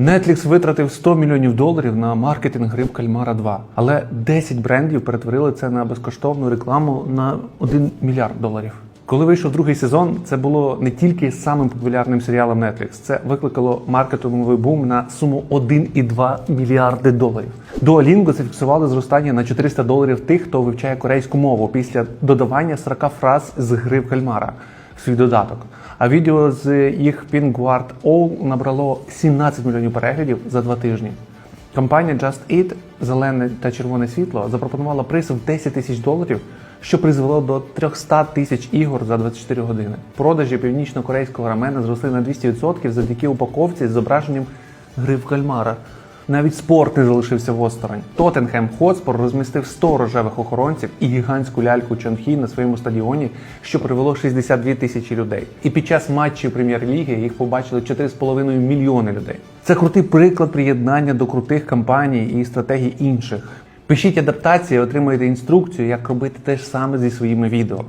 Netflix витратив 100 мільйонів доларів на маркетинг гри Кальмара 2, але 10 брендів перетворили це на безкоштовну рекламу на 1 мільярд доларів. Коли вийшов другий сезон, це було не тільки самим популярним серіалом Netflix, це викликало маркетинговий бум на суму 1,2 мільярди доларів. Duolingo зафіксували зростання на 400 доларів тих, хто вивчає корейську мову після додавання 40 фраз з гри в кальмара свій додаток. А відео з їх Pinguard All набрало 17 мільйонів переглядів за два тижні. Компанія Just Eat, зелене та червоне світло, запропонувала приз в 10 тисяч доларів, що призвело до 300 тисяч ігор за 24 години. Продажі північно-корейського рамена зросли на 200% завдяки упаковці з зображенням гри в кальмара. Навіть спорт не залишився осторонь. Тоттенхем Хотспор розмістив 100 рожевих охоронців і гігантську ляльку Чонхі на своєму стадіоні, що привело 62 тисячі людей. І під час матчів прем'єр-ліги їх побачили 4,5 мільйони людей. Це крутий приклад приєднання до крутих кампаній і стратегій інших. Пишіть адаптації, отримуєте інструкцію, як робити те ж саме зі своїми відео.